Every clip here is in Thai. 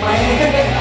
ไหม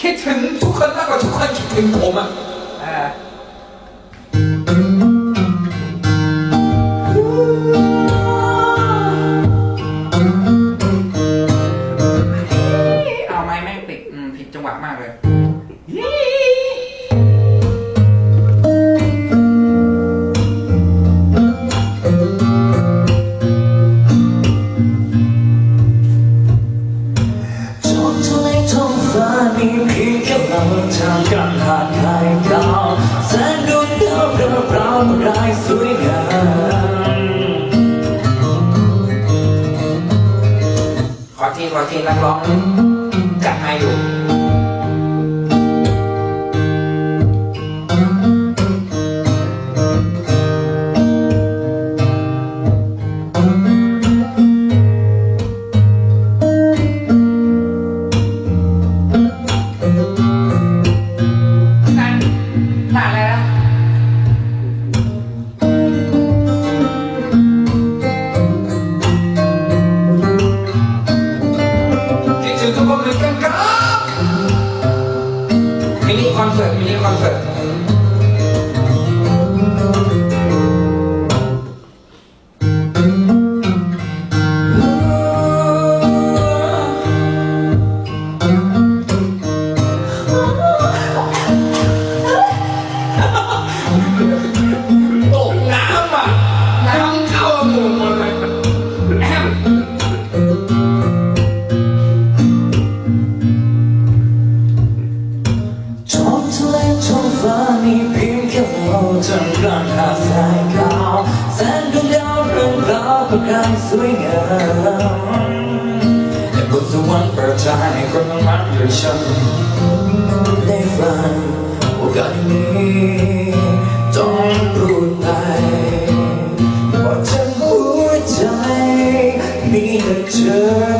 คิดถึงทุกคนมากกว่าทุกคนคิดถึงผมอะ ขอเสียงนักร้อง จนกลางหาสายขาวแสนดวงดาวเรื่องราวระกายสวยงามแต่บนสวรรค์ประทายให้คนมันอย่าฉันได้ฝันโอกาสนี้ต้องพูดไปว่าฉันหัวใจมีแต่เธอ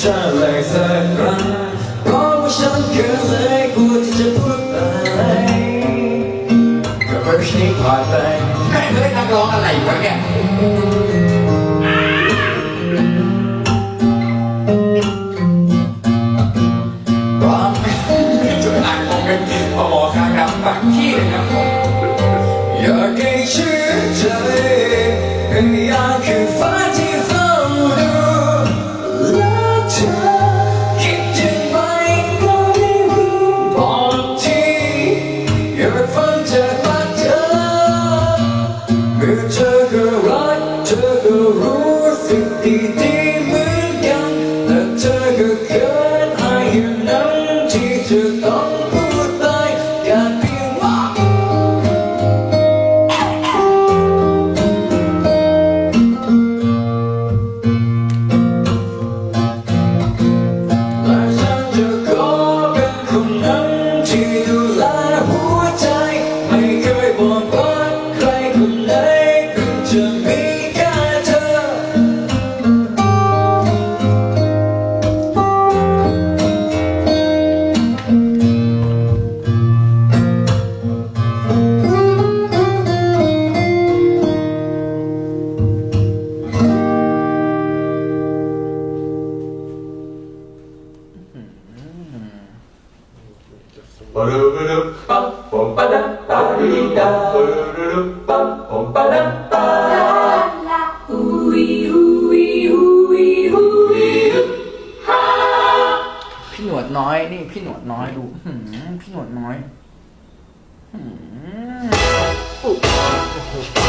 เธเลยสักครั้งเพราะว่าฉันเคือเลยกลัวที่จะพูดอะไรก็ไม่ใช่ผ่านไปไม่งเฮ้ยนักร้องอะไรวะเน to พี่หนวดน้อยนี่พี่หนวดน้อยดูหืมพี่หนวดน้อยหืม